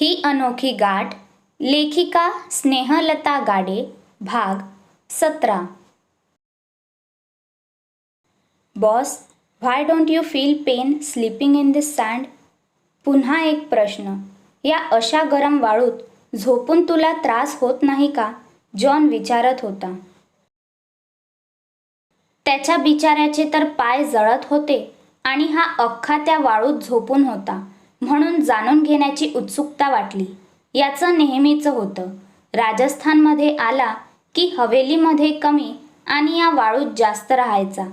ही अनोखी गाठ लेखिका स्नेहलता गाडे भाग सतरा. Boss why don't you feel pain sleeping in this sand पुन्हा एक प्रश्न. या अशा गरम वाळूत झोपून तुला त्रास होत नाही का? जॉन विचारत होता. त्याच्या बिचाऱ्याचे तर पाय जळत होते आणि हा अख्खा त्या वाळूत झोपून होता. म्हणून जाणून घेण्याची उत्सुकता वाटली. याचं नेहमीचं होतं. राजस्थानमध्ये आला की हवेलीमध्ये कमी आणि या वाळूत जास्त राहायचा.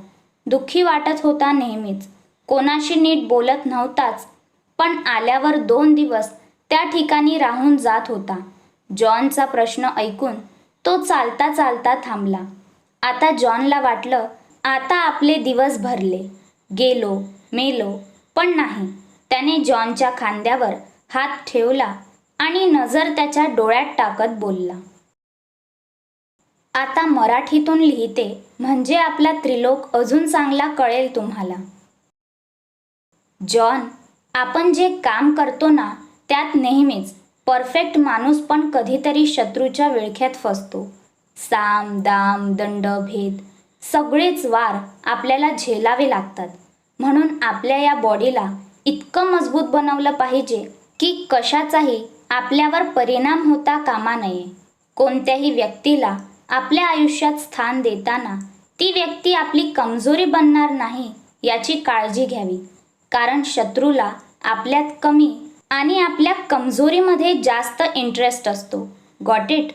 दुःखी वाटत होता नेहमीच. कोणाशी नीट बोलत नव्हताच पण आल्यावर दोन दिवस त्या ठिकाणी राहून जात होता. जॉनचा प्रश्न ऐकून तो चालता चालता थांबला. आता जॉनला वाटलं आता आपले दिवस भरले. गेलो मेलो पण नाही. त्याने जॉनच्या खांद्यावर हात ठेवला आणि नजर त्याच्या डोळ्यात टाकत बोलला. आता मराठीतून लिहिते म्हणजे आपला त्रिलोक अजून चांगला कळेल तुम्हाला. जॉन आपण जे काम करतो ना त्यात नेहमीच परफेक्ट माणूस पण कधीतरी शत्रूच्या विळख्यात फसतो. साम दाम दंड भेद सगळेच वार आपल्याला झेलावे लागतात. म्हणून आपल्या या बॉडीला इतकं मजबूत बनवलं पाहिजे की कशाचाही आपल्यावर परिणाम होता कामा नये. कोणत्याही व्यक्तीला आपल्या आयुष्यात स्थान देताना ती व्यक्ती आपली कमजोरी बनणार नाही याची काळजी घ्यावी. कारण शत्रूला आपल्यात कमी आणि आपल्या कमजोरीमध्ये जास्त इंटरेस्ट असतो. गॉट इट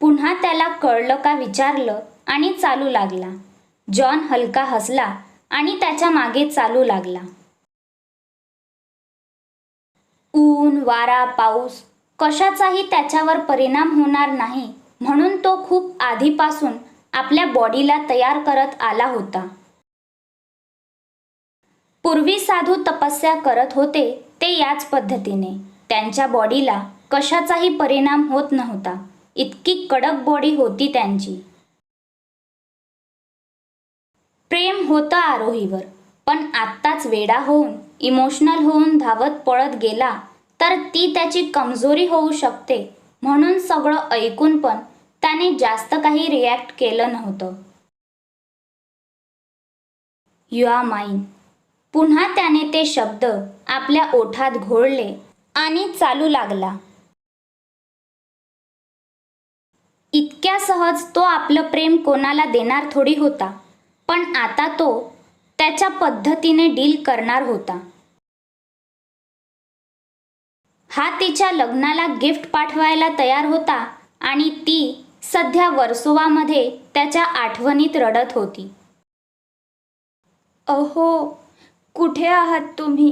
पुन्हा त्याला कळलं का विचारलं आणि चालू लागला. जॉन हलका हसला आणि त्याच्यामागे चालू लागला. ऊन वारा पाऊस कशाचाही त्याच्यावर परिणाम होणार नाही म्हणून तो खूप आधीपासून आपल्या बॉडीला तयार करत आला होता. पूर्वी साधू तपस्या करत होते ते याच पद्धतीने. त्यांच्या बॉडीला कशाचाही परिणाम होत नव्हता. इतकी कडक बॉडी होती त्यांची. प्रेम होतं आरोहीवर पण आत्ताच वेडा होऊन इमोशनल होऊन धावत पळत गेला तर ती त्याची कमजोरी होऊ शकते म्हणून सगळं ऐकून पण त्याने जास्त काही रिॲक्ट केलं नव्हतं. यू आर माईन पुन्हा त्याने ते शब्द आपल्या ओठात घोळले आणि चालू लागला. इतक्या सहज तो आपलं प्रेम कोणाला देणार थोडी होता पण आता तो त्याच्या पद्धतीने डील करणार होता. हा तिच्या लग्नाला गिफ्ट पाठवायला तयार होता आणि ती सध्या वर्सोवामध्ये त्याच्या आठवणीत रडत होती. अहो कुठे आहात तुम्ही?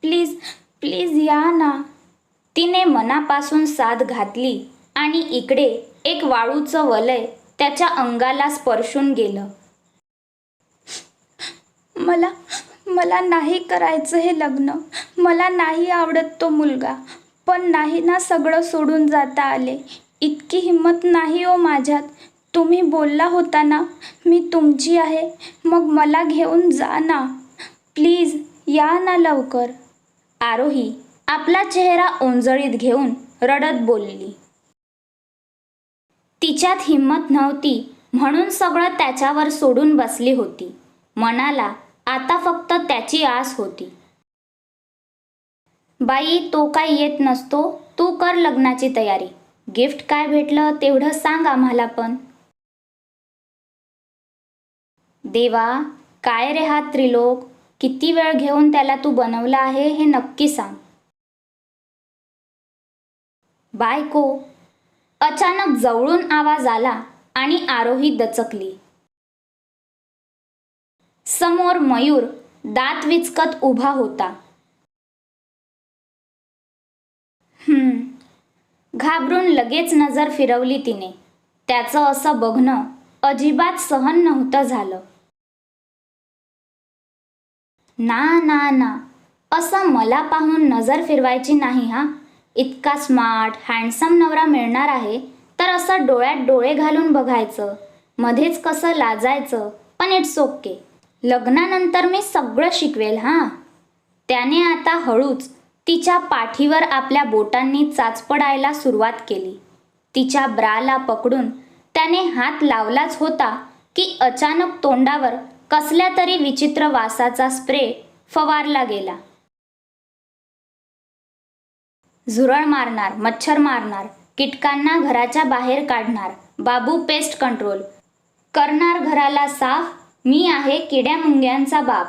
प्लीज प्लीज या ना. तिने मनापासून साथ घातली आणि इकडे एक वाळूचं वलय त्याच्या अंगाला स्पर्शून गेलं. मला मला नाही करायचं हे लग्न. मला नाही आवडत तो मुलगा. पण नाही ना सगळं सोडून जाता आले. इतकी हिंमत नाही हो माझ्यात. तुम्ही बोलला होता ना मी तुमची आहे मग मला घेऊन जा ना. प्लीज या ना लवकर. आरोही आपला चेहरा ओंजळीत घेऊन रडत बोलली. तिच्यात हिंमत नव्हती म्हणून सगळं त्याच्यावर सोडून बसली होती. मनाला आता फक्त त्याची आस होती. बाई तो काय येत नसतो. तू कर लग्नाची तयारी. गिफ्ट काय भेटलं तेवढं सांग आम्हाला पण. देवा काय रे हा त्रिलोक? किती वेळ घेऊन त्याला तू बनवला आहे हे नक्की सांग. बायको अचानक जवळून आवाज आला आणि आरोही दचकली. समोर मयूर दात विचकत उभा होता. हम्म. घाबरून लगेच नजर फिरवली तिने. त्याचं असं बघणं अजिबात सहन नव्हतं झालं. ना ना ना. असं मला पाहून नजर फिरवायची नाही हा? इतका स्मार्ट हँडसम नवरा मिळणार आहे तर असं डोळ्यात डोळे घालून बघायचं. मध्येच कसं लाजायचं पण इट्स ओके लग्नानंतर मी सगळं शिकवेल हां. त्याने आता हळूच तिच्या पाठीवर आपल्या बोटांनी चाचपडायला सुरुवात केली. तिच्या ब्राला पकडून त्याने हात लावलाच होता की अचानक तोंडावर कसल्या तरी विचित्र वासाचा स्प्रे फवारला गेला. झुरळ मारणार मच्छर मारणार कीटकांना घराच्या बाहेर काढणार बाबू पेस्ट कंट्रोल करणार घराला साफ मी आहे किड्या मुंग्यांचा बाप.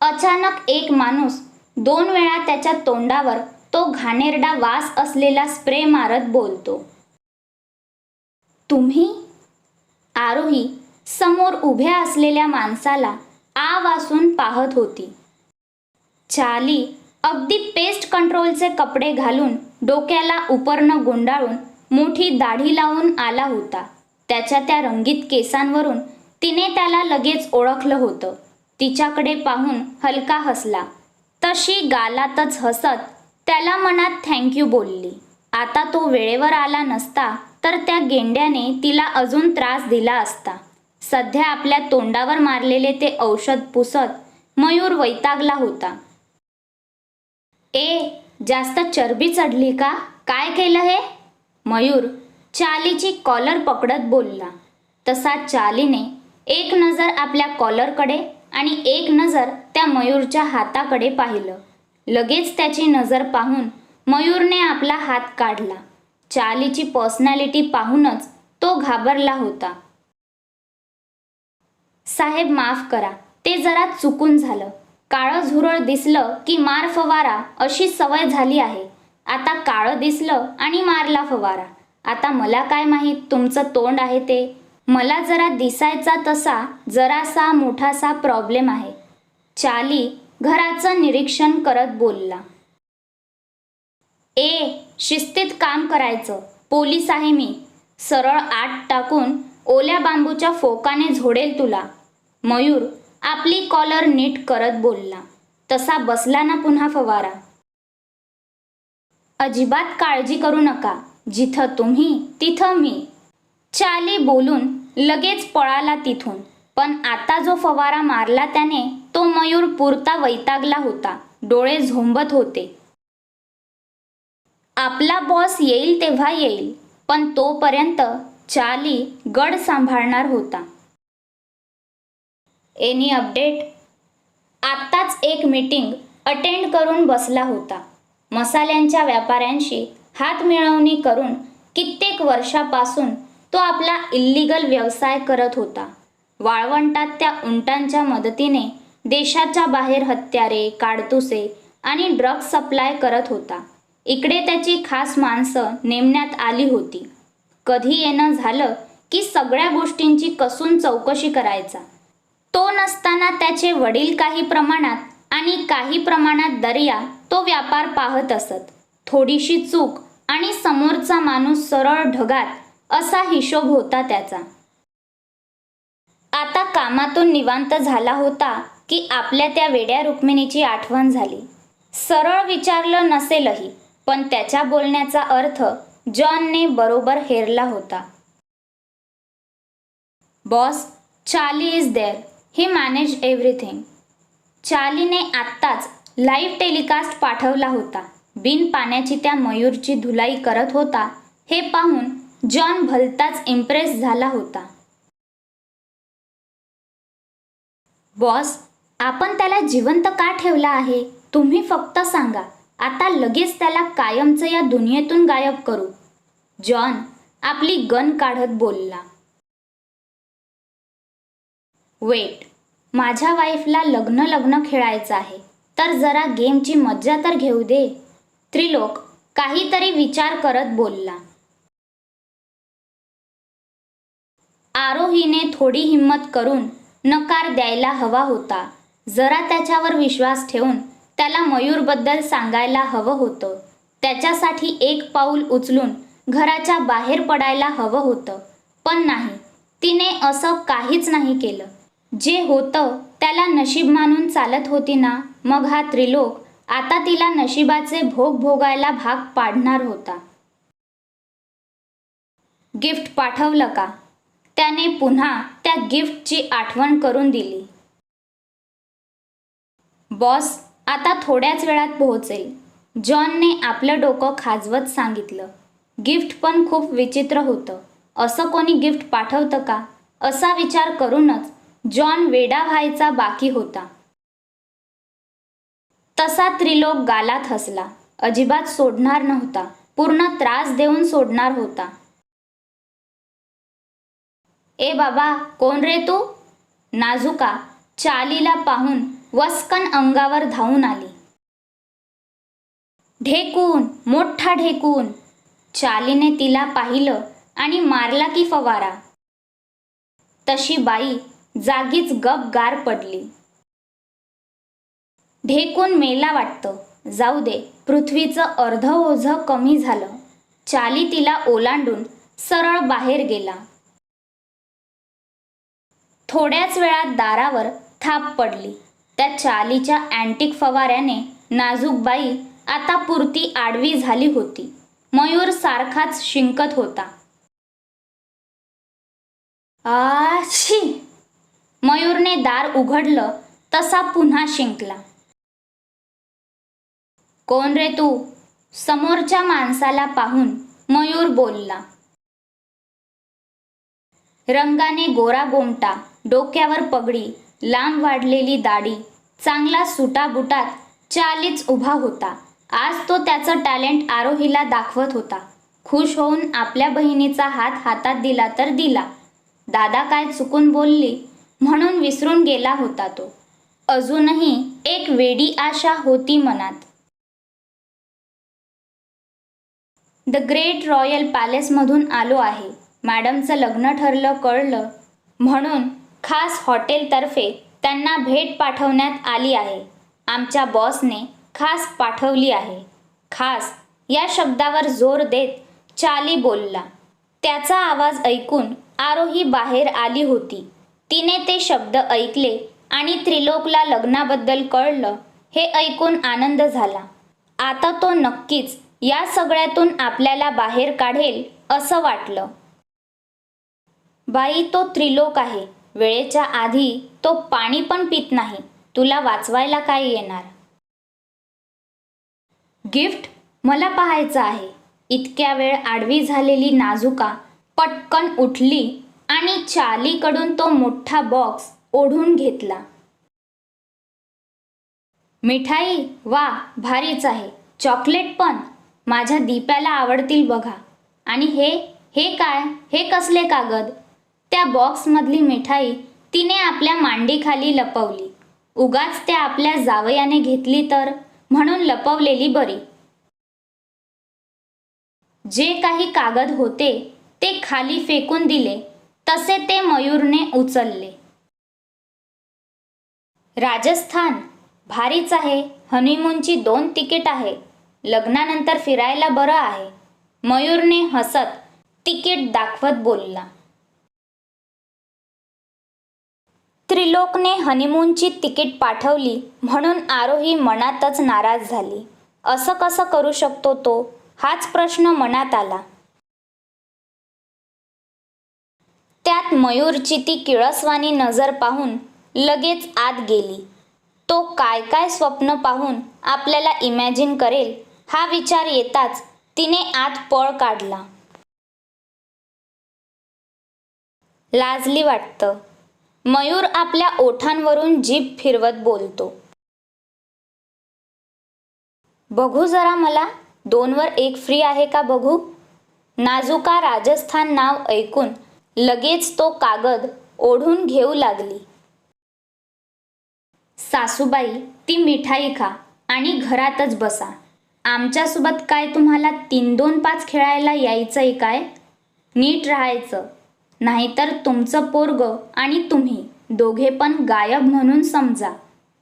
अचानक एक माणूस दोन वेळा त्याच्या तोंडावर तो घाणेरडा वास असलेला स्प्रे मारत बोलतो. तुम्ही? आरोही समोर उभ्या असलेल्या माणसाला आ वासून पाहत होती. चाली अगदी पेस्ट कंट्रोलचे कपडे घालून डोक्याला उपरनं गुंडाळून मोठी दाढी लावून आला होता. त्याच्या त्या रंगीत केसांवरून तिने त्याला लगेच ओळखलं होतं. तिच्याकडे पाहून हलका हसला. तशी गालातच हसत त्याला मनात थँक्यू बोलली. आता तो वेळेवर आला नसता तर त्या गेंड्याने तिला अजून त्रास दिला असता. सध्या आपल्या तोंडावर मारलेले ते औषध पुसत मयूर वैतागला होता. ए जास्त चरबी चढली का? काय केलं हे? मयूर चालीची कॉलर पकडत बोलला. तसा चालीने एक नजर आपल्या कॉलरकडे आणि एक नजर त्या मयूरच्या हाताकडे पाहिलं. लगेच त्याची नजर पाहून मयूरने आपला हात काढला. चालीची पर्सनॅलिटी पाहूनच तो घाबरला होता. साहेब माफ करा. ते जरा चुकून झालं. काळं झुरळ दिसलं की मार फवारा अशी सवय झाली आहे. आता काळं दिसलं आणि मारला फवारा. आता मला काय माहीत तुमचं तोंड आहे ते? मला जरा दिसायचा तसा जरासा मोठासा प्रॉब्लेम आहे. चाली घराचं निरीक्षण करत बोलला. ए शिस्तीत काम करायचं पोलीस आहे मी. सरळ आत टाकून ओल्या बांबूच्या फोकाने झोडेल तुला. मयूर आपली कॉलर नीट करत बोलला. तसा बसला ना पुन्हा फवारा. अजिबात काळजी करू नका. जिथं तुम्ही तिथं मी. चाली बोलून लगेच पळाला तिथून. पण आता जो फवारा मारला त्याने तो मयूर पुरता वैतागला होता. डोळे झोंबत होते. आपला बॉस येईल तेव्हा येईल पण तोपर्यंत चाली गड सांभाळणार होता. Any update? आत्ताच एक मीटिंग अटेंड करून बसला होता. मसाल्यांच्या व्यापाऱ्यांशी हात मिळवणी करून कित्येक वर्षापासून तो आपला इल्लिगल व्यवसाय करत होता. वाळवंटात त्या उंटांच्या मदतीने देशाच्या बाहेर हत्यारे काडतुसे आणि ड्रग्स सप्लाय करत होता. इकडे त्याची खास माणसं नेमण्यात आली होती. कधी येणं झालं की सगळ्या गोष्टींची कसून चौकशी करायचा. तो नसताना त्याचे वडील काही प्रमाणात आणि काही प्रमाणात दर्या तो व्यापार पाहत असत. थोडीशी चूक आणि समोरचा माणूस सरळ ढगात असा हिशोब होता त्याचा. आता कामातून निवांत झाला होता की आपल्या त्या वेड्या रुक्मिणीची आठवण झाली. सरळ विचारलं नसेलही पण त्याच्या बोलण्याचा अर्थ जॉनने बरोबर हेरला होता. Boss Charlie is there. He manage everything. चार्लीने आत्ताच लाईव्ह टेलिकास्ट पाठवला होता. बिन पाण्याची त्या मयूरची धुलाई करत होता हे पाहून जॉन भलताच इम्प्रेस झाला होता. बॉस आपण त्याला जिवंत का ठेवला आहे? तुम्ही फक्त सांगा. आता लगेच त्याला कायमचं या दुनियेतून गायब करू. जॉन आपली गन काढत बोलला. वेट माझ्या वाईफला लग्न लग्न खेळायचं आहे. तर जरा गेमची मज्जा तर घेऊ दे. त्रिलोक काहीतरी विचार करत बोलला. आरोहीने थोडी हिंमत करून नकार द्यायला हवा होता. जरा त्याच्यावर विश्वास ठेवून त्याला मयूरबद्दल सांगायला हवं होतं. त्याच्यासाठी एक पाऊल उचलून घराच्या बाहेर पडायला हवं होतं. पण नाही तिने असं काहीच नाही केलं. जे होतं त्याला नशीब मानून चालत होती ना? मग हा त्रिलोक आता तिला नशिबाचे भोग भोगायला भाग पाडणार होता. गिफ्ट पाठवलं का? त्याने पुन्हा त्या गिफ्टची आठवण करून दिली. बॉस आता थोड्याच वेळात पोहोचेल. जॉनने आपलं डोकं खाजवत सांगितलं. गिफ्ट पण खूप विचित्र होतं. असं कोणी गिफ्ट पाठवतं का? असा विचार करूनच जॉन वेडा व्हायचा बाकी होता. तसा त्रिलोक गालात हसला. अजिबात सोडणार नव्हता. पूर्ण त्रास देऊन सोडणार होता. ए बाबा कोण रे तू? नाजुका चालीला पाहून वस्कन अंगावर धावून आली. ढेकून मोठा ढेकून. चालीने तिला पाहिलं आणि मारला की फवारा. तशी बाई जागीच गप गार पडली. ढेकून मेला वाटतं. जाऊ दे पृथ्वीचं अर्ध ओझं कमी झालं. चाली तिला ओलांडून सरळ बाहेर गेला. थोड्याच वेळात दारावर थाप पडली. त्या चालीच्या अँटिक फवाऱ्याने नाजूक बाई आता पुरती आडवी झाली होती. मयूर सारखाच शिंकत होता. आशी मयूरने दार उघडलं तसा पुन्हा शिंकला. कोण रे तू? समोरच्या माणसाला पाहून मयूर बोलला. रंगाने गोरा गोमटा डोक्यावर पगडी लांब वाढलेली दाढी चांगला सुटाबुटात चालीच उभा होता. आज तो त्याचं टॅलेंट आरोहीला दाखवत होता. खुश होऊन आपल्या बहिणीचा हात हातात दिला तर दिला. दादा काय चुकून बोलली? म्हणून विसरून गेला होता तो. अजूनही एक वेडी आशा होती मनात. द ग्रेट रॉयल पॅलेसमधून आलो आहे. मॅडमचं लग्न ठरलं कळलं. म्हणून खास हॉटेलतर्फे त्यांना भेट पाठवण्यात आली आहे. आमच्या बॉसने खास पाठवली आहे. खास या शब्दावर जोर देत चाली बोलला. त्याचा आवाज ऐकून आरोही बाहेर आली होती. तिने ते शब्द ऐकले आणि त्रिलोकला लग्नाबद्दल कळलं हे ऐकून आनंद झाला. आता तो नक्कीच या सगळ्यातून आपल्याला बाहेर काढेल असं वाटलं. बाई तो त्रिलोक आहे. वेळेच्या आधी तो पाणी पण पित नाही. तुला वाचवायला काय येणार? गिफ्ट मला पाहायचं आहे. इतक्या वेळ आडवी झालेली नाजुका पटकन उठली आणि चालीकडून तो मोठा बॉक्स ओढून घेतला. मिठाई वा भारीच आहे. चॉकलेट पण. माझ्या दीप्याला आवडतील बघा. आणि हे हे काय? हे कसले कागद? त्या बॉक्समधली मिठाई तिने आपल्या मांडीखाली लपवली. उगाच त्या आपल्या जावयाने घेतली तर? म्हणून लपवलेली बरी. जे काही कागद होते ते खाली फेकून दिले. तसे ते मयूरने उचलले. राजस्थान. भारीच आहे. हनीमूनची दोन तिकीट आहे. लग्नानंतर फिरायला बरं आहे. मयूरने हसत तिकीट दाखवत बोलला. त्रिलोकने हनीमूनची तिकीट पाठवली म्हणून आरोही मनातच नाराज झाली. असं कसं करू शकतो तो? हाच प्रश्न मनात आला. त्यात मयूरची ती किळसवानी नजर पाहून लगेच आत गेली. तो काय काय स्वप्न पाहून आपल्याला इमॅजिन करेल हा विचार येताच तिने आत पळ काढला. लाजली वाटतं. मयूर आपल्या ओठांवरून जीभ फिरवत बोलतो. बघू जरा मला दोनवर एक फ्री आहे का बघू? नाजुका राजस्थान नाव ऐकून लगेच तो कागद ओढून घेऊ लागली. सासूबाई ती मिठाई खा आणि घरातच बसा. आमच्यासोबत काय तुम्हाला तीन दोन पाच खेळायला यायचंय काय? नीट राहायचं. नाहीतर तुमचं पोरग आणि तुम्ही दोघे पण गायब म्हणून समजा.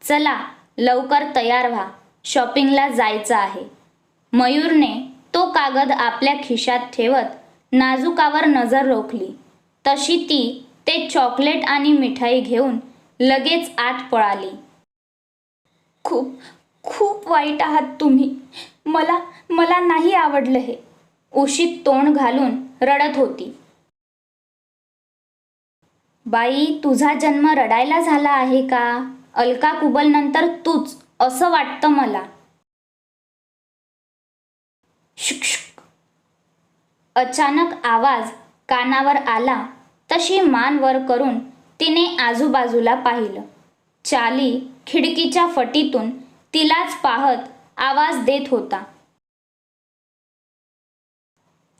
चला लवकर तयार व्हा. शॉपिंगला जायचं आहे. मयूरने तो कागद आपल्या खिशात ठेवत नाजुकावर नजर रोखली. तशी ती ते चॉकलेट आणि मिठाई घेऊन लगेच आत पळाली. खूप खूप वाईट आहात तुम्ही. मला मला नाही आवडलं हे. उशीत तोंड घालून रडत होती. बाई तुझा जन्म रडायला झाला आहे का? अलका कुबल नंतर तूच असं वाटतं मला. शुक शुक. अचानक आवाज कानावर आला तशी मान वर करून तिने आजूबाजूला पाहिलं. चाली खिडकीच्या फटीतून तिलाच पाहत आवाज देत होता.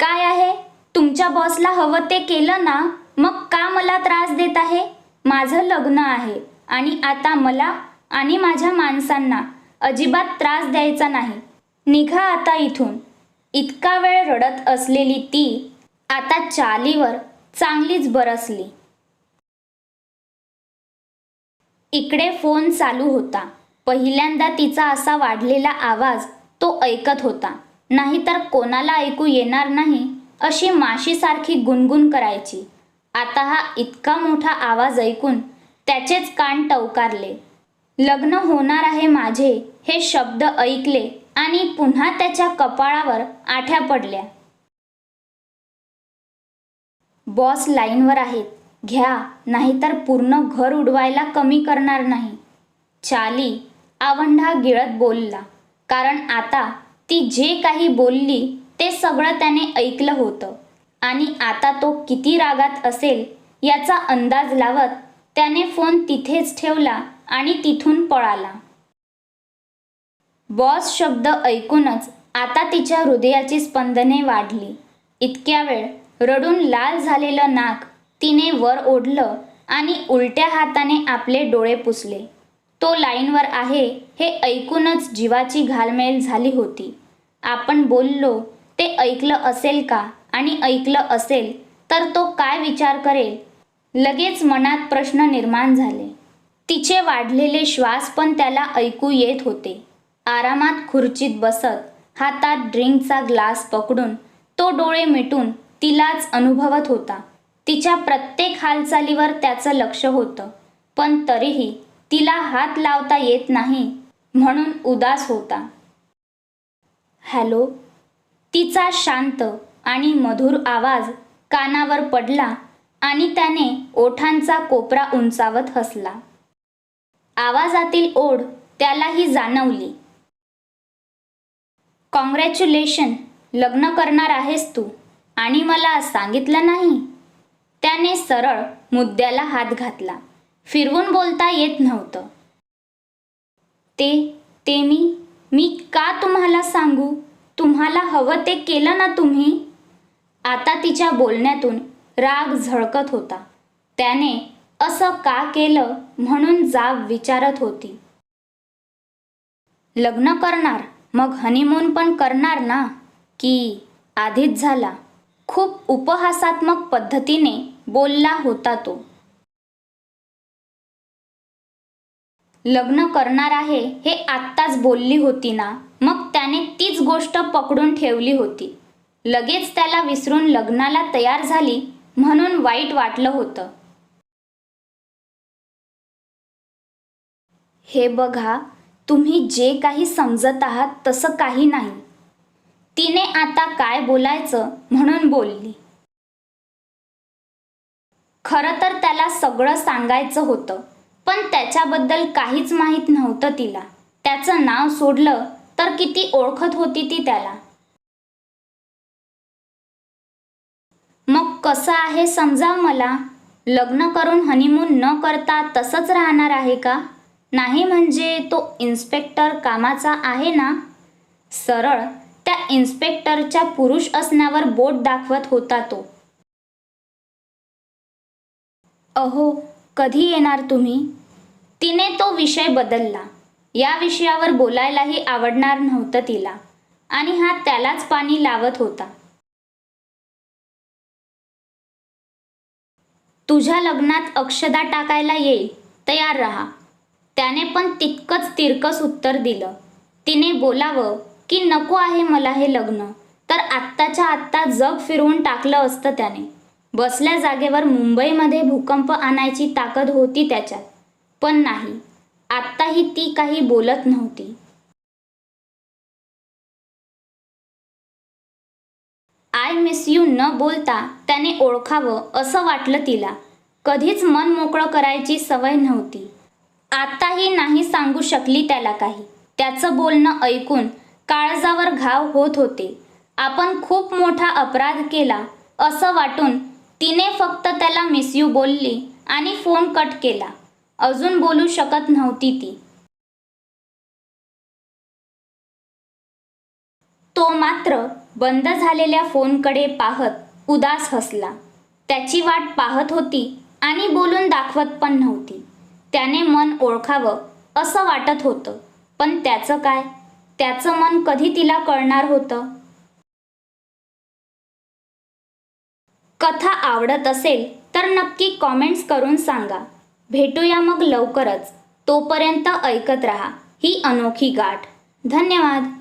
काय आहे? तुमच्या बॉसला हवं ते केलं ना? मग का मला त्रास देत आहे? माझं लग्न आहे आणि आता मला आणि माझ्या माणसांना अजिबात त्रास द्यायचा नाही. निघा आता इथून. इतका वेळ रडत असलेली ती आता चालीवर चांगलीच बरसली. इकडे फोन चालू होता. पहिल्यांदा तिचा असा वाढलेला आवाज तो ऐकत होता. नाहीतर कोणाला ऐकू येणार नाही अशी माशीसारखी गुणगुण करायची. आता हा इतका मोठा आवाज ऐकून त्याचेच कान टवकारले. लग्न होणार आहे माझे हे शब्द ऐकले आणि पुन्हा त्याच्या कपाळावर आठ्या पडल्या. बॉस लाईनवर आहेत. घ्या नाहीतर पूर्ण घर उडवायला कमी करणार नाही. चाली आवंढा गिळत बोलला कारण आता ती जे काही बोलली ते सगळं त्याने ऐकलं होतं. आणि आता तो किती रागात असेल याचा अंदाज लावत त्याने फोन तिथेच ठेवला आणि तिथून पळाला. बॉस शब्द ऐकूनच आता तिच्या हृदयाची स्पंदने वाढली. इतक्या वेळ रडून लाल झालेलं नाक तिने वर ओढलं आणि उलट्या हाताने आपले डोळे पुसले. तो लाईनवर आहे हे ऐकूनच जीवाची घालमेल झाली होती. आपण बोललो ते ऐकलं असेल का? आणि ऐकलं असेल तर तो काय विचार करेल? लगेच मनात प्रश्न निर्माण झाले. तिचे वाढलेले श्वास पण त्याला ऐकू येत होते. आरामात खुर्चीत बसत हातात ड्रिंकचा ग्लास पकडून तो डोळे मिटून तिलाच अनुभवत होता. तिच्या प्रत्येक हालचालीवर त्याचं लक्ष होतं पण तरीही तिला हात लावता येत नाही म्हणून उदास होता. हॅलो? तिचा शांत आणि मधुर आवाज कानावर पडला आणि त्याने ओठांचा कोपरा उंचावत हसला. आवाजातील ओढ त्यालाही जाणवली. कॉंग्रॅच्युलेशन लग्न करणार आहेस तू आणि मला सांगितलं नाही? त्याने सरळ मुद्द्याला हात घातला. फिरवून बोलता येत नव्हतं. ते ते मी मी का तुम्हाला सांगू? तुम्हाला हवं ते केलं ना तुम्ही? आता तिच्या बोलण्यातून राग झळकत होता. त्याने असं का केलं म्हणून जाब विचारत होती. लग्न करणार मग हनीमून पण करणार ना? की आधीच झाला. खूप उपहासात्मक पद्धतीने बोलला होता तो. लग्न करणार आहे हे आत्ताच बोलली होती ना? मग त्याने तीच गोष्ट पकडून ठेवली होती. लगेच त्याला विसरून लग्नाला तयार झाली म्हणून वाईट वाटलं होतं. हे बघा तुम्ही जे काही समजत आहात तसं काही नाही. तिने आता काय बोलायचं म्हणून बोलली. खरं तर त्याला सगळं सांगायचं होतं पण त्याच्याबद्दल काहीच माहीत नव्हतं तिला. त्याचं नाव सोडलं तर किती ओळखत होती ती त्याला. मग कसं आहे समजाव मला? लग्न करून हनीमून न करता तसंच राहणार आहे का? नाही म्हणजे तो इन्स्पेक्टर कामाचा आहे ना? सरळ त्या इन्स्पेक्टरच्या पुरुष असण्यावर बोट दाखवत होता तो. अहो कधी येणार तुम्ही? तिने तो विषय बदलला. या विषयावर बोलायलाही आवडणार नव्हतं तिला. आणि हा त्यालाच पाणी लावत होता. तुझ्या लग्नात अक्षदा टाकायला येईल तयार राहा. त्याने पण तितकंच तिरकस उत्तर दिलं. तिने बोलावं की नको आहे मला हे लग्न. तर आत्ताच्या आत्ता जग फिरवून टाकलं असतं त्याने. बसल्या जागेवर मुंबईमध्ये भूकंप आणायची ताकद होती त्याच्यात. पण नाही आत्ताही ती काही बोलत नव्हती. आय मिस यू न बोलता त्याने ओळखावं असं वाटलं तिला. कधीच मन मोकळं करायची सवय नव्हती. आताही नाही सांगू शकली त्याला काही. त्याचं बोलणं ऐकून काळजावर घाव होत होते. आपण खूप मोठा अपराध केला असं वाटून तिने फक्त त्याला मिस यू बोलली आणि फोन कट केला. अजून बोलू शकत नव्हती ती. तो मात्र बंद झालेल्या फोनकडे पाहत उदास हसला. त्याची वाट पाहत होती आणि बोलून दाखवत पण नव्हती. त्याने मन ओळखावं असं वाटत होतं. पण त्याचं काय? त्याचं मन कधी तिला कळणार होतं? कथा आवडत असेल तर नक्की कॉमेंट्स करून सांगा. भेटूया मग लवकरच. तोपर्यंत ऐकत रहा. ही अनोखी गाठ. धन्यवाद.